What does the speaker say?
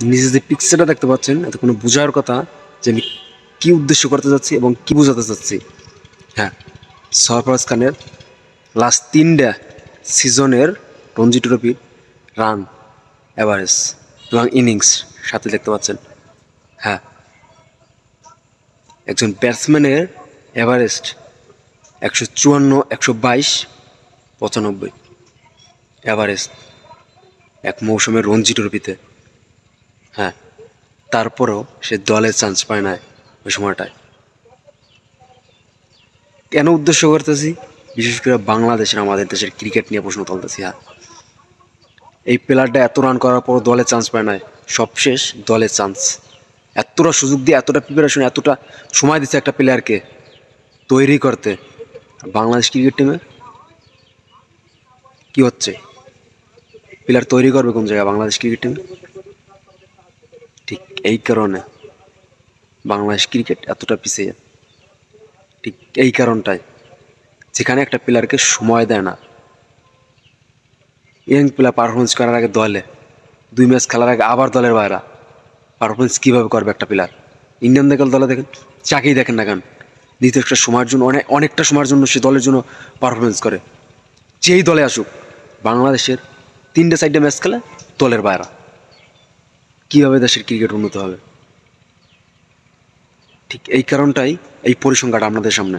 নিজে যে পিকচারটা দেখতে পাচ্ছেন এতে কোনো বোঝার কথা যে আমি কী উদ্দেশ্য করতে যাচ্ছি এবং কী বোঝাতে চাচ্ছি হ্যাঁ সরফরাজ খানের লাস্ট তিনটা সিজনের রঞ্জি ট্রফির রান অ্যাভারেজ এবং ইনিংস সাথে দেখতে পাচ্ছেন। হ্যাঁ একজন ব্যাটসম্যানের অ্যাভারেস্ট একশো চুয়ান্ন, একশো বাইশ, পঁচানব্বই। অ্যাভারেজ এক মৌসুমের রঞ্জি ট্রফিতে হ্যাঁ তারপরেও সে দলে চান্স পায় না ওই সময়টায়। কেন উদ্দেশ্য করতেছি? বিশেষ করে বাংলাদেশের, আমাদের দেশের ক্রিকেট নিয়ে প্রশ্ন তুলতেছি হ্যাঁ। এই প্লেয়ারটা এত রান করার পর দলে চান্স পায় না সবশেষ দলে চান্স এতটা সুযোগ দিয়ে, এতটা প্রিপারেশন এতটা সময় দিচ্ছে একটা প্লেয়ারকে তৈরি করতে। বাংলাদেশ ক্রিকেট টিমে কি হচ্ছে? প্লেয়ার তৈরি করবে কোন জায়গায়? বাংলাদেশ ক্রিকেট টিমে ঠিক এই কারণে বাংলাদেশ ক্রিকেট এতটা পিছিয়ে। ঠিক এই কারণটাই। যেখানে একটা প্লেয়ারকে সময় দেয় না। ইয়ং প্লেয়ার পারফরমেন্স করার আগে দলে, দুই ম্যাচ খেলার আগে আবার দলের বাইরা। পারফরমেন্স কীভাবে করবে একটা প্লেয়ার ইন্ডিয়ান দেখেন দলে দেখেন, চাকেই দেখেন না কেন? দ্বিতীয় একটা সময়ের জন্য অনেক অনেকটা সময়ের জন্য সে দলের জন্য পারফরমেন্স করে। যেই দলে আসুক, বাংলাদেশের তিনটে সাইডে ম্যাচ খেলে দলের বাইরা। কীভাবে দেশের ক্রিকেট উন্নত হবে? ঠিক এই কারণটাই এই পরিসংখ্যাটা আপনাদের সামনে।